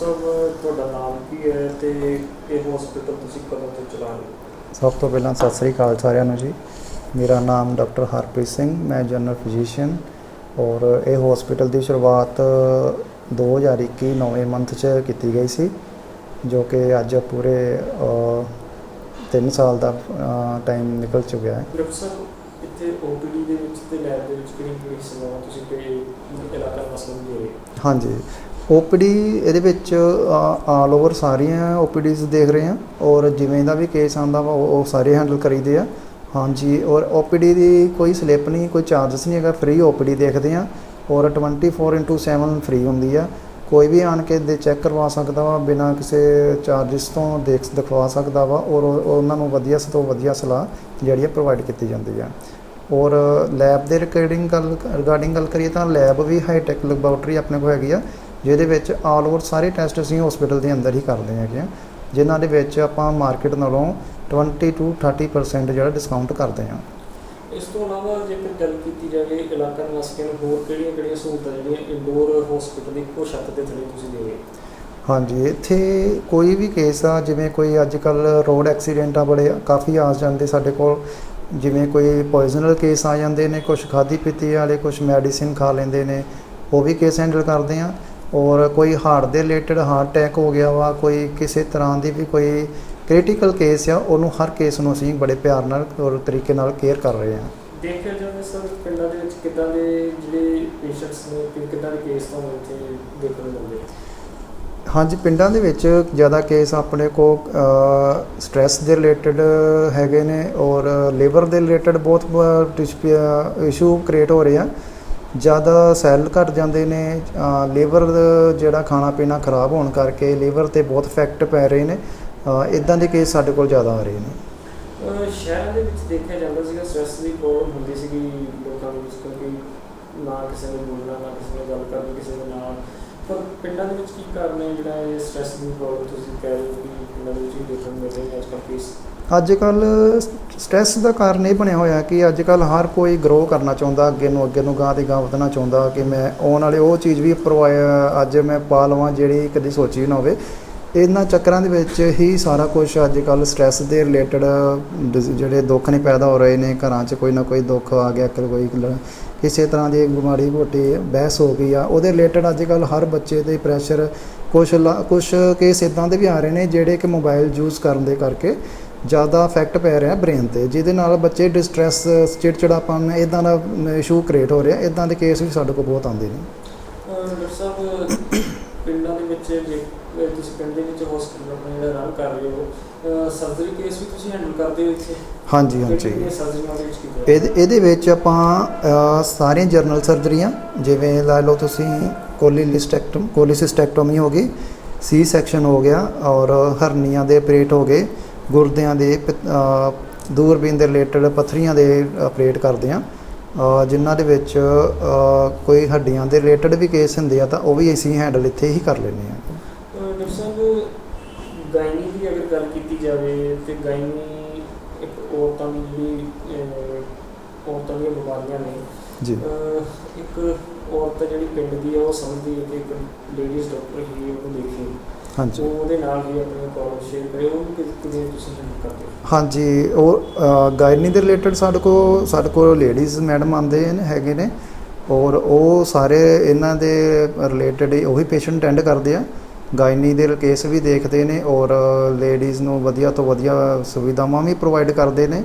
ਤੁਹਾਡਾ ਨਾਮ ਕੀ ਹੈ ਤੇ ਇਹ ਹਸਪੀਟਲ ਤੁਸੀਂ ਕਦੋਂ ਤੋਂ ਚਲਾ ਰਹੇ ਹੋ? ਸਭ ਤੋਂ ਪਹਿਲਾਂ ਸਤਿ ਸ੍ਰੀ ਅਕਾਲ ਸਾਰਿਆਂ ਨੂੰ ਜੀ। ਮੇਰਾ ਨਾਮ ਡਾਕਟਰ ਹਰਪ੍ਰੀਤ ਸਿੰਘ ਮੈਂ ਜਨਰਲ ਫਿਜ਼ੀਸ਼ੀਅਨ ਔਰ ਇਹ ਹਸਪੀਟਲ ਦੀ ਸ਼ੁਰੂਆਤ 2021 ਨਵੇਂ ਮੰਥ 'ਚ ਕੀਤੀ ਗਈ ਸੀ ਜੋ ਕਿ ਅੱਜ ਪੂਰੇ 3 ਸਾਲ ਦਾ ਟਾਈਮ ਨਿਕਲ ਚੁੱਕਿਆ ਹੈ। ਡਾਕਟਰ ਸਾਹਿਬ ਇੱਥੇ ਓਪੀਡੀ ਦੇ ਵਿੱਚ ਤੇ ਲੈਬ ਦੇ ਵਿੱਚ ਕਿਹੜੀ ਕਿਹੜੀ ਸੇਵਾਵਾਂ ਤੁਸੀਂ ਤੇ ਇਲਾਕਾ ਨਿਵਾਸੀਆਂ ਨੂੰ ਦੇ ਰਹੇ ਹੋ? ਹਾਂਜੀ। ਓਪੀਡੀ ਇਹਦੇ ਵਿੱਚ ਆਲ ਓਵਰ ਸਾਰੀਆਂ ਓਪੀਡੀਜ਼ ਦੇਖ ਰਹੇ ਹਾਂ ਔਰ ਜਿਵੇਂ ਦਾ ਵੀ ਕੇਸ ਆਂਦਾ ਵਾ, ਉਹ ਸਾਰੇ ਹੈਂਡਲ ਕਰੀਦੇ ਆ। ਹਾਂਜੀ, ਔਰ ਓਪੀਡੀ ਦੀ ਕੋਈ ਸਲਿੱਪ ਨਹੀਂ, ਕੋਈ ਚਾਰजेस ਨਹੀਂ ਹੈਗਾ ਫ੍ਰੀ ਓਪੀਡੀ ਦੇਖਦੇ ਆ ਔਰ 24/7 ਫ੍ਰੀ ਹੁੰਦੀ ਆ। ਕੋਈ ਵੀ ਆਣ ਕੇ ਦੇ ਚੈੱਕ ਕਰਵਾ ਸਕਦਾ ਵਾ, ਬਿਨਾਂ ਕਿਸੇ ਚਾਰजेस ਤੋਂ ਦੇਖ, ਦਿਖਵਾ ਸਕਦਾ ਵਾ ਔਰ ਉਹਨਾਂ ਨੂੰ ਵਧੀਆ ਤੋਂ ਵਧੀਆ ਸਲਾਹ ਜਿਹੜੀ ਆ ਪ੍ਰੋਵਾਈਡ ਕੀਤੀ ਜਾਂਦੀ ਆ। ਔਰ ਲੈਬ ਦੇ ਰਿਗਾਰਡਿੰਗ ਗੱਲ ਰਿਗਾਰਡਿੰਗ ਗੱਲ ਕਰੀਏ ਤਾਂ ਲੈਬ ਵੀ ਹਾਈ ਟੈਕ ਲੈਬੋਰਟਰੀ ਆਪਣੇ ਕੋਲ ਹੈਗੀ ਆ। ਜਿਹਦੇ ਵਿੱਚ ਆਲ ਓਵਰ ਸਾਰੇ ਟੈਸਟ ਅਸੀਂ ਹਸਪੀਟਲ ਦੇ ਅੰਦਰ ਹੀ ਕਰਦੇ ਹੈਗੇ ਆ ਜਿਨ੍ਹਾਂ ਦੇ ਵਿੱਚ ਆਪਾਂ ਮਾਰਕੀਟ ਨਾਲੋਂ 20 ਤੋਂ 30% ਜਿਹੜਾ ਡਿਸਕਾਊਂਟ ਕਰਦੇ ਆ ਇਸ ਤੋਂ ਇਲਾਵਾ ਜੇਕਰ ਗੱਲ ਕੀਤੀ ਜਾਵੇ ਇਲਾਕਾ ਨਿਵਾਸੀਆਂ ਨੂੰ ਹੋਰ ਕਿਹੜੀਆਂ ਕਿਹੜੀਆਂ ਸਹੂਲਤਾਂ ਜਿਹੜੀਆਂ ਇੰਡੋਰ ਹਸਪੀਟਲ ਦੀ ਇੱਕੋ ਛੱਤ ਦੇ ਥੱਲੇ ਤੁਸੀਂ ਦੇ ਰਹੇ ਹੋ ਹਾਂਜੀ ਇੱਥੇ ਕੋਈ ਵੀ ਕੇਸ ਆ ਜਿਵੇਂ ਕੋਈ ਅੱਜ ਕੱਲ ਰੋਡ ਐਕਸੀਡੈਂਟ ਆ ਬੜੇ ਕਾਫੀ ਆ ਜਾਂਦੇ ਸਾਡੇ ਕੋਲ। ਜਿਵੇਂ ਕੋਈ ਪੋਇਜ਼ਨਲ ਕੇਸ ਆ ਜਾਂਦੇ ਨੇ ਕੁਝ ਖਾਦੀ ਪੀਤੀ ਵਾਲੇ ਕੁਝ ਮੈਡੀਸਿਨ ਖਾ ਲੈਂਦੇ ਨੇ ਉਹ ਵੀ ਕੇਸ ਹੈਂਡਲ ਕਰਦੇ ਆ ਔਰ ਕੋਈ ਹਾਰਟ ਦੇ ਰਿਲੇਟਡ ਹਾਰਟ ਅਟੈਕ ਹੋ ਗਿਆ ਵਾ ਕੋਈ ਕਿਸੇ ਤਰ੍ਹਾਂ ਦੀ ਵੀ ਕੋਈ ਕ੍ਰਿਟੀਕਲ ਕੇਸ ਆ ਉਹਨੂੰ ਹਰ ਕੇਸ ਨੂੰ ਅਸੀਂ ਬੜੇ ਪਿਆਰ ਨਾਲ ਔਰ ਤਰੀਕੇ ਨਾਲ ਕੇਅਰ ਕਰ ਰਹੇ ਹਾਂ। ਦੇਖਿਆ ਜਾਵੇ ਸਰ ਪਿੰਡਾਂ ਦੇ ਵਿੱਚ ਕਿੱਦਾਂ ਦੇ ਜਿਹੜੇ ਪੇਸ਼ੈਂਟਸ ਨੇ ਕਿ ਕਿੱਦਾਂ ਦੇ ਕੇਸ ਤੁਹਾਨੂੰ ਇੱਥੇ ਦੇਖਣ ਨੂੰ ਮਿਲਦੇ ਹਾਂਜੀ ਪਿੰਡਾਂ ਦੇ ਵਿੱਚ ਜ਼ਿਆਦਾ ਕੇਸ ਆਪਣੇ ਕੋ ਸਟ੍ਰੈਸ ਦੇ ਰਿਲੇਟਡ ਹੈਗੇ ਨੇ ਔਰ ਲਿਵਰ ਦੇ ਰਿਲੇਟਡ ਬਹੁਤ ਇਸ਼ੂ ਕ੍ਰੀਏਟ ਹੋ ਰਹੇ ਆ। ਜ਼ਿਆਦਾ ਸੈੱਲ ਘਟ ਜਾਂਦੇ ਨੇ ਲੇਬਰ ਜਿਹੜਾ ਖਾਣਾ ਪੀਣਾ ਖਰਾਬ ਹੋਣ ਕਰਕੇ ਲੇਬਰ ਤੇ ਬਹੁਤ ਇਫੈਕਟ ਪੈ ਰਹੇ ਨੇ ਇਦਾਂ ਦੇ ਕੇਸ ਸਾਡੇ ਕੋਲ ਜ਼ਿਆਦਾ ਆ ਰਹੇ ਨੇ। ਅਹ ਸ਼ਹਿਰਾਂ ਦੇ ਵਿੱਚ ਦੇਖਿਆ ਜਾਂਦਾ ਸੀਗਾ ਸਟ੍ਰੈਸ ਦੀ ਪ੍ਰੋਬਲਮ ਹੁੰਦੀ ਸੀਗੀ ਲੋਕਾਂ ਨੂੰ ਵਿੱਚ, ਕਿਉਂਕਿ ਨਾ ਕਿਸੇ ਨੂੰ ਬੋਲਣਾ, ਨਾ ਕਿਸੇ ਨਾਲ ਗੱਲ ਕਰਨੀ ਕਿਸੇ ਦੇ ਨਾਲ। ਪਰ ਪਿੰਡਾਂ ਦੇ ਵਿੱਚ ਕੀ ਕਾਰਨ ਹੈ ਜਿਹੜਾ ਇਹ ਸਟ੍ਰੈਸ ਦੀ ਪ੍ਰੋਬਲਮ ਤੁਸੀਂ ਕਹਿ ਰਹੇ ਹੋ ਕਿ ਪਿੰਡਾਂ ਦੇ ਵਿੱਚ ਹੀ ਦੇਖਣ ਨੂੰ ਮਿਲ ਰਹੀ ਅੱਜ ਕੱਲ੍ਹ ਕੇਸ ਅੱਜ ਕੱਲ ਸਟ੍ਰੈਸ ਦਾ ਕਾਰਨ ਇਹ ਬਣਿਆ ਹੋਇਆ ਕਿ ਅੱਜ ਕੱਲ ਹਰ ਕੋਈ ਗਰੋ ਕਰਨਾ ਚਾਹੁੰਦਾ, ਅੱਗੇ ਨੂੰ ਅੱਗੇ ਨੂੰ ਗਾਂ ਦੀ ਗਾਂ ਵਧਣਾ ਚਾਹੁੰਦਾ ਕਿ ਮੈਂ ਆਉਣ ਵਾਲੇ ਉਹ ਚੀਜ਼ ਵੀ ਪ੍ਰੋਵਾਈ ਅੱਜ ਮੈਂ ਪਾ ਲਵਾਂ ਜਿਹੜੀ ਕਦੀ ਸੋਚੀ ਨਾ ਹੋਵੇ। ਇਹਨਾਂ ਚੱਕਰਾਂ ਦੇ ਵਿੱਚ ਹੀ ਸਾਰਾ ਕੁਝ ਅੱਜ ਕੱਲ ਸਟ੍ਰੈਸ ਦੇ ਰਿਲੇਟਡ ਜਿਹੜੇ ਦੁੱਖ ਨੇ ਪੈਦਾ ਹੋ ਰਹੇ ਨੇ, ਘਰਾਂ 'ਚ ਕੋਈ ਨਾ ਕੋਈ ਦੁੱਖ ਆ ਗਿਆ ਕੋਈ ਕਿਸੇ ਤਰ੍ਹਾਂ ਦੀ ਬਿਮਾਰੀ ਘੋਟੀ ਬਹਿਸ ਹੋ ਗਈ ਆ, ਉਹਦੇ ਰਿਲੇਟਡ ਅੱਜ ਕੱਲ ਹਰ ਬੱਚੇ ਤੇ ਪ੍ਰੈਸ਼ਰ ਕੁਝ ਕੁਝ ਕੇਸ ਇਦਾਂ ਦੇ ਵੀ ਆ ਰਹੇ ਨੇ ਜਿਹੜੇ ਕਿ ਮੋਬਾਈਲ ਯੂਜ਼ ਕਰਨ ਦੇ ਕਰਕੇ ਜ਼ਿਆਦਾ ਇਫੈਕਟ ਪੈ ਰਿਹਾ ਬ੍ਰੇਨ ਤੇ ਜਿਹਦੇ ਨਾਲ ਬੱਚੇ ਡਿਸਟ੍ਰੈਸ ਚਿੜਚਿੜਾਪਨ ਇਦਾਂ ਦਾ ਇਸ਼ੂ ਕ੍ਰੀਏਟ ਹੋ ਰਿਹਾ ਇਦਾਂ ਦੇ ਕੇਸ ਵੀ ਸਾਡੇ ਕੋਲ ਬਹੁਤ ਆਉਂਦੇ ਨੇ। ਅਹ ਡਾਕਟਰ ਸਾਹਿਬ ਪਿੰਡਾਂ ਦੇ ਵਿੱਚ ਜੇ ਅਹ ਤੁਸੀਂ ਪਿੰਡ ਦੇ ਵਿੱਚ ਹਸਪੀਟਲ ਆਪਣਾ ਜਿਹੜਾ ਰਨ ਕਰ ਰਹੇ ਹੋ ਸਰਜਰੀ ਕੇਸ ਵੀ ਤੁਸੀਂ ਹੈਂਡਲ ਕਰਦੇ ਹੋ ਇੱਥੇ? ਹਾਂਜੀ ਹਾਂਜੀ। ਇਹਦੇ ਇਹਦੇ ਵਿੱਚ ਆਪਾਂ ਸਾਰੀਆਂ ਜਰਨਲ ਸਰਜਰੀਆਂ ਜਿਵੇਂ ਲਾ ਲਓ ਤੁਸੀਂ ਕੋਲੀਲਿਸਟੈਕਟਮ ਕੋਲੀਸਿਸਟੈਕਟੋਮੀ ਹੋ ਗਈ, ਸੀ ਸੈਕਸ਼ਨ ਹੋ ਗਿਆ ਔਰ ਹਰਨੀਆਂ ਦੇ ਆਪਰੇਟ ਹੋ ਗਏ, ਗੁਰਦਿਆਂ ਦੇ ਦੂਰਬੀਨ ਦੇ ਰਿਲੇਟਡ ਪੱਥਰੀਆਂ ਦੇ ਆਪਰੇਟ ਕਰਦੇ ਆ ਜਿਨ੍ਹਾਂ ਦੇ ਵਿੱਚ ਕੋਈ ਹੱਡੀਆਂ ਦੇ ਰਿਲੇਟਡ ਵੀ ਕੇਸ ਹੁੰਦੇ ਆ ਤਾਂ ਉਹ ਵੀ ਅਸੀਂ ਹੈਂਡਲ ਇੱਥੇ ਹੀ ਕਰ ਲੈਂਦੇ ਆ ਅਹ ਡਾਕਟਰ ਸਾਹਿਬ, ਗਾਇਨੀ ਦੀ ਅਗਰ ਗੱਲ ਕੀਤੀ ਜਾਵੇ ਤੇ ਗਾਇਨੀ ਇੱਕ ਔਰਤਾਂ ਦੀ ਔਰਤਾਂ ਦੀਆਂ ਬਿਮਾਰੀਆਂ ਨੇ। ਜੀ। ਇੱਕ ਔਰਤ ਜਿਹੜੀ ਪਿੰਡ ਦੀ ਹੈ ਉਹ ਸਮਝਦੀ ਹੈ ਕਿ ਇੱਕ ਲੇਡੀਜ਼ ਡਾਕਟਰ ਹੀ ਉਹਨੂੰ ਦੇਖੇ। ਹਾਂਜੀ। ਉਹ ਉਹਦੇ ਨਾਲ ਹੀ ਆਪਣੀ ਪ੍ਰੋਬਲਮ ਸ਼ੇਅਰ ਕਰੇ ਉਹਨੂੰ ਕਿ- ਕਿਵੇਂ ਤੁਸੀਂ ਹੈਂਡਲ ਕਰਦੇ ਹਾਂਜੀ ਉਹ ਗਾਇਨੀ ਦੇ ਰਿਲੇਟਡ ਸਾਡੇ ਕੋਲ ਸਾਡੇ ਕੋਲ ਲੇਡੀਜ਼ ਮੈਡਮ ਆਉਂਦੇ ਨੇ ਹੈਗੇ ਨੇ। ਔਰ ਉਹ ਸਾਰੇ ਇਹਨਾਂ ਦੇ ਰਿਲੇਟਡ ਉਹੀ ਪੇਸ਼ੈਂਟ ਅਟੈਂਡ ਕਰਦੇ ਆ। ਗਾਇਨੀ ਦੇ ਕੇਸ ਵੀ ਦੇਖਦੇ ਨੇ ਔਰ ਲੇਡੀਜ਼ ਨੂੰ ਵਧੀਆ ਤੋਂ ਵਧੀਆ ਸੁਵਿਧਾਵਾਂ ਵੀ ਪ੍ਰੋਵਾਈਡ ਕਰਦੇ ਨੇ।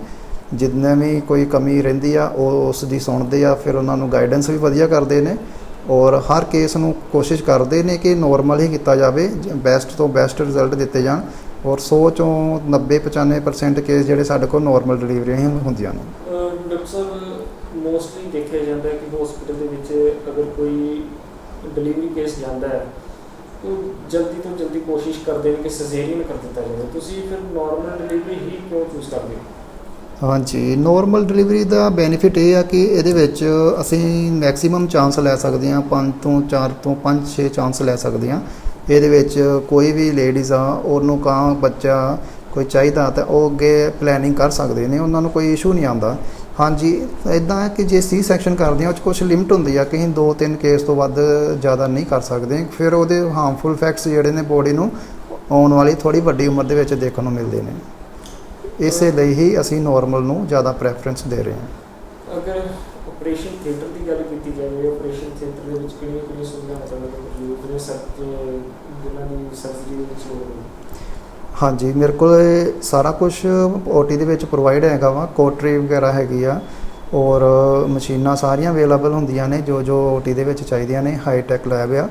ਜਿੰਨੇ ਵੀ ਕੋਈ ਕਮੀ ਰਹਿੰਦੀ ਆ, ਉਹ ਉਸ ਦੀ ਸੁਣਦੇ ਆ, ਫਿਰ ਉਹਨਾਂ ਨੂੰ ਗਾਈਡੈਂਸ ਵੀ ਵਧੀਆ ਕਰਦੇ ਨੇ ਔਰ ਹਰ ਕੇਸ ਨੂੰ ਕੋਸ਼ਿਸ਼ ਕਰਦੇ ਨੇ ਕਿ ਨੋਰਮਲ ਹੀ ਕੀਤਾ ਜਾਵੇ ਬੈਸਟ ਤੋਂ ਬੈਸਟ ਰਿਜ਼ਲਟ ਦਿੱਤੇ ਜਾਣ ਔਰ 100 ਚੋਂ 90 95% ਕੇਸ ਜਿਹੜੇ ਸਾਡੇ ਕੋਲ ਨਾਰਮਲ ਡਿਲੀਵਰੀਆਂ ਹੀ ਹੁੰਦੀਆਂ ਨੇ। ਡਾਕਟਰ ਸਾਹਿਬ ਮੋਸਟਲੀ ਦੇਖਿਆ ਜਾਂਦਾ ਹੈ ਕਿ ਹਸਪੀਟਲ ਦੇ ਵਿੱਚ ਅਗਰ ਕੋਈ ਡਿਲੀਵਰੀ ਕੇਸ ਜਾਂਦਾ ਹੈ, ਉਹ ਜਲਦੀ ਤੋਂ ਜਲਦੀ ਕੋਸ਼ਿਸ਼ ਕਰਦੇ ਨੇ ਕਿ ਸਜ਼ੇਰੀਅਨ ਕਰ ਦਿੱਤਾ ਜਾਵੇ। ਤੁਸੀਂ ਫਿਰ ਨਾਰਮਲ ਡਿਲੀਵਰੀ ਹੀ ਕਿਉਂ ਚੂਜ਼ ਕਰਦੇ ਹੋ? ਹਾਂਜੀ ਨੋਰਮਲ ਡਿਲੀਵਰੀ ਦਾ ਬੈਨੀਫਿਟ ਇਹ ਆ ਕਿ ਇਹਦੇ ਵਿੱਚ ਅਸੀਂ ਮੈਕਸਿਮਮ ਚਾਂਸ ਲੈ ਸਕਦੇ ਹਾਂ 5 ਤੋਂ 4 ਤੋਂ 5 6 ਚਾਂਸ ਲੈ ਸਕਦੇ ਹਾਂ। ਇਹਦੇ ਵਿੱਚ ਕੋਈ ਵੀ ਲੇਡੀਜ਼ ਆ, ਉਹਨੂੰ ਕਾਂ ਬੱਚਾ ਕੋਈ ਚਾਹੀਦਾ ਤਾਂ ਉਹ ਅੱਗੇ ਪਲੈਨਿੰਗ ਕਰ ਸਕਦੇ ਨੇ, ਉਹਨਾਂ ਨੂੰ ਕੋਈ ਇਸ਼ੂ ਨਹੀਂ ਆਉਂਦਾ। ਹਾਂਜੀ ਇਦਾਂ ਹੈ ਕਿ ਜੇ ਸੀ ਸੈਕਸ਼ਨ ਕਰਦੇ ਆ ਉਹ 'ਚ ਕੁਝ ਲਿਮਟ ਹੁੰਦੀ ਆ ਕਿ ਅਸੀਂ ਦੋ ਤਿੰਨ ਕੇਸ ਤੋਂ ਵੱਧ ਜ਼ਿਆਦਾ ਨਹੀਂ ਕਰ ਸਕਦੇ। ਫਿਰ ਉਹਦੇ ਹਾਰਮਫੁਲ ਇਫੈਕਟਸ ਜਿਹੜੇ ਨੇ ਬੋਡੀ ਨੂੰ ਆਉਣ ਵਾਲੀ ਥੋੜੀ ਵੱਡੀ ਉਮਰ ਦੇ ਵਿੱਚ ਦੇਖਣ ਨੂੰ ਮਿਲਦੇ ਨੇ। ਇਸੇ ਲਈ ਹੀ ਅਸੀਂ ਨਾਰਮਲ ਨੂੰ ਜ਼ਿਆਦਾ ਪ੍ਰੈਫਰੈਂਸ ਦੇ ਰਹੇ ਹਾਂ। ਅਗਰ ਆਪਰੇਸ਼ਨ ਥੀਏਟਰ ਦੀ ਗੱਲ ਕੀਤੀ ਜਾਵੇ ਆਪਰੇਸ਼ਨ ਥੀਏਟਰ ਦੇ ਵਿੱਚ ਕਿਹੜੀਆਂ ਕਿਹੜੀਆਂ ਸੁਵਿਧਾਵਾਂ ਤੁਹਾਨੂੰ ਮੌਜੂਦ ਨੇ ਸਰ ਜਿਨ੍ਹਾਂ ਦੀ ਸਰਜਰੀ ਦੇ ਵਿੱਚ ਲੋੜ ਹਾਂਜੀ ਮੇਰੇ ਕੋਲ ਸਾਰਾ ਕੁਝ ਓਟੀ ਦੇ ਵਿੱਚ ਪ੍ਰੋਵਾਈਡ ਹੈਗਾ ਵਾ। ਕੋਟਰੀ ਵਗੈਰਾ ਹੈਗੀ ਆ। ਔਰ ਮਸ਼ੀਨਾਂ ਸਾਰੀਆਂ ਅਵੇਲੇਬਲ ਹੁੰਦੀਆਂ ਨੇ ਜੋ ਜੋ ਓਟੀ ਦੇ ਵਿੱਚ ਚਾਹੀਦੀਆਂ ਨੇ। ਹਾਈ ਟੈਕ ਲੈਬ ਆ।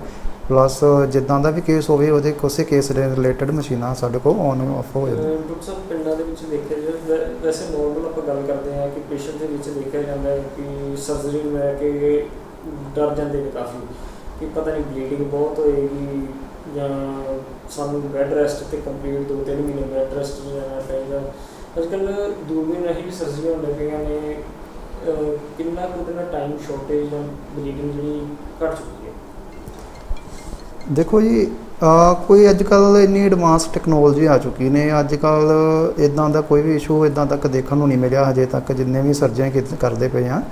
ਪਲੱਸ ਜਿੱਦਾਂ ਦਾ ਵੀ ਕੇਸ ਹੋਵੇ, ਉਹਦੇ ਉਸੇ ਕੇਸ ਦੇ ਰਿਲੇਟਡ ਮਸ਼ੀਨਾਂ ਸਾਡੇ ਕੋਲ ਔਨ ਆਫ ਹੋ ਜਾਂਦੀਆਂ। ਡਾਕਟਰ ਸਾਹਿਬ, ਪਿੰਡਾਂ ਦੇ ਵਿੱਚ ਦੇਖਿਆ ਜਾਵੇ ਵੈਸੇ ਨਾਰਮਲ ਆਪਾਂ ਗੱਲ ਕਰਦੇ ਹਾਂ ਕਿ ਪੇਸ਼ੈਂਟ ਦੇ ਵਿੱਚ ਦੇਖਿਆ ਜਾਂਦਾ ਹੈ ਕਿ ਸਰਜਰੀ ਨੂੰ ਲੈ ਕੇ ਡਰ ਜਾਂਦੇ ਨੇ ਕਾਫੀ। ਕਿ ਪਤਾ ਨਹੀਂ ਬਲੀਡਿੰਗ ਬਹੁਤ ਹੋਏਗੀ ਜਾਂ ਸਾਨੂੰ ਬੈੱਡ ਰੈਸਟ ਤੇ ਕੰਪਲੀਟ ਦੋ ਤਿੰਨ ਮਹੀਨੇ ਬੈੱਡ ਰੈਸਟ ਜਾਣਾ ਚਾਹੀਦਾ। ਅੱਜ ਕੱਲ੍ਹ ਦੂਰਬੀਨ ਰਾਹੀਂ ਵੀ ਸਰਜਰੀਆਂ ਹੋਣ ਪਈਆਂ ਨੇ। ਕਿੰਨਾ ਕੁ ਉਹਦੇ ਟਾਈਮ ਸ਼ਾਰਟੇਜ ਜਾਂ ਬਲੀਡਿੰਗ ਜਿਹੜੀ ਘਟ ਚੁੱਕੀ ਦੇਖੋ ਜੀ ਕੋਈ ਅੱਜ ਕੱਲ ਇੰਨੀ ਐਡਵਾਂਸ ਟੈਕਨੋਲੋਜੀ ਆ ਚੁੱਕੀ ਨੇ। ਅੱਜ ਕੱਲ ਇਦਾਂ ਦਾ ਕੋਈ ਵੀ ਇਸ਼ੂ ਇਦਾਂ ਤੱਕ ਦੇਖਣ ਨੂੰ ਨਹੀਂ ਮਿਲਿਆ, ਹਜੇ ਤੱਕ ਜਿੰਨੇ ਵੀ ਸਰਜਨ ਕਰਦੇ ਪਏ ਆ।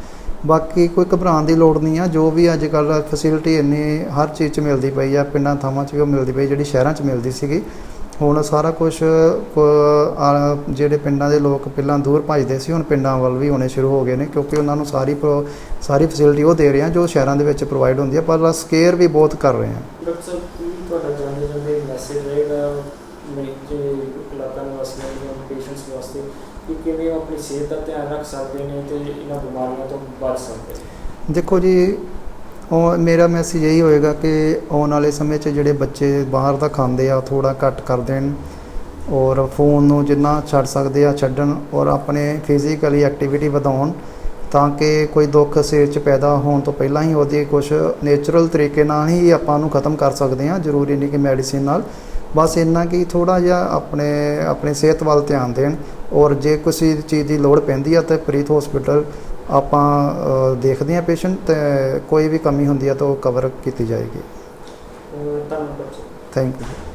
ਬਾਕੀ ਕੋਈ ਘਬਰਾਉਣ ਦੀ ਲੋੜ ਨਹੀਂ ਆ। ਜੋ ਵੀ ਅੱਜ ਕੱਲ ਫੈਸਿਲਿਟੀ ਇੰਨੀ ਹਰ ਚੀਜ਼ 'ਚ ਮਿਲਦੀ ਪਈ ਆ, ਪਿੰਡਾਂ ਥਾਵਾਂ 'ਚ ਵੀ ਉਹ ਮਿਲਦੀ ਪਈ, ਜਿਹੜੀ ਸ਼ਹਿਰਾਂ 'ਚ ਮਿਲਦੀ ਸੀਗੀ ਹੁਣ ਸਾਰਾ ਕੁਝ ਜਿਹੜੇ ਪਿੰਡਾਂ ਦੇ ਲੋਕ ਪਹਿਲਾਂ ਦੂਰ ਭੱਜਦੇ ਸੀ ਹੁਣ ਪਿੰਡਾਂ ਵੱਲ ਵੀ ਹੋਣੇ ਸ਼ੁਰੂ ਹੋ ਗਏ ਨੇ ਕਿਉਂਕਿ ਉਹਨਾਂ ਨੂੰ ਸਾਰੀ ਸਾਰੀ ਫੈਸਿਲਿਟੀ ਉਹ ਦੇ ਰਹੇ ਆ ਜੋ ਸ਼ਹਿਰਾਂ ਦੇ ਵਿੱਚ ਪ੍ਰੋਵਾਈਡ ਹੁੰਦੀ ਆ ਪਰ ਸਕੇਅਰ ਵੀ ਬਹੁਤ ਕਰ ਰਹੇ ਆ। ਡਾਕਟਰ ਸਾਹਿਬ ਕੀ ਤੁਹਾਡਾ ਜਾਣਦੇ ਜਾਂਦੇ ਮੈਸੇਜ ਰਹੇਗਾ ਮਰੀਜ਼ ਇਲਾਕਾ ਨਿਵਾਸੀਆਂ ਜਾਂ ਪੇਸ਼ੈਂਟਸ ਵਾਸਤੇ ਕਿ ਕਿਵੇਂ ਆਪਣੀ ਸਿਹਤ ਦਾ ਧਿਆਨ ਰੱਖ ਸਕਦੇ ਨੇ ਤੇ ਇਹਨਾਂ ਬਿਮਾਰੀਆਂ ਤੋਂ ਬਚ ਸਕਦੇ ਦੇਖੋ ਜੀ ਉਹ ਮੇਰਾ ਮੈਸੇਜ ਇਹੀ ਹੋਏਗਾ ਕਿ ਆਉਣ ਵਾਲੇ ਸਮੇਂ 'ਚ ਜਿਹੜੇ ਬੱਚੇ ਬਾਹਰ ਦਾ ਖਾਂਦੇ ਆ ਥੋੜਾ ਘੱਟ ਕਰ ਦੇਣ ਔਰ ਫੋਨ ਨੂੰ ਜਿੰਨਾ ਛੱਡ ਸਕਦੇ ਆ ਛੱਡਣ ਔਰ ਆਪਣੇ ਫਿਜ਼ੀਕਲੀ ਐਕਟੀਵਿਟੀ ਵਧਾਉਣ ਤਾਂ ਕਿ ਕੋਈ ਦੁੱਖ ਸਿਰ 'ਚ ਪੈਦਾ ਹੋਣ ਤੋਂ ਪਹਿਲਾਂ ਹੀ ਉਹਦੀ ਕੁਝ ਨੇਚਰਲ ਤਰੀਕੇ ਨਾਲ ਹੀ ਆਪਾਂ ਨੂੰ ਖਤਮ ਕਰ ਸਕਦੇ ਹਾਂ ਜ਼ਰੂਰੀ ਨਹੀਂ ਕਿ ਮੈਡੀਸਿਨ ਨਾਲ। ਬਸ ਇੰਨਾ ਕਿ ਥੋੜਾ ਜਿਹਾ ਆਪਣੇ ਆਪਣੇ ਸਿਹਤ ਵੱਲ ਧਿਆਨ ਦੇਣ ਔਰ ਜੇ ਕਿਸੇ ਚੀਜ਼ ਦੀ ਲੋੜ ਪੈਂਦੀ ਆ ਤਾਂ ਪ੍ਰੀਤ ਹਸਪੀਟਲ ਆਪਾਂ ਦੇਖਦੇ ਹਾਂ ਪੇਸ਼ੈਂਟ ਤੇ ਕੋਈ ਵੀ ਕਮੀ ਹੁੰਦੀ ਆ ਤਾਂ ਉਹ ਕਵਰ ਕੀਤੀ ਜਾਏਗੀ ਧੰਨਵਾਦ। Thank you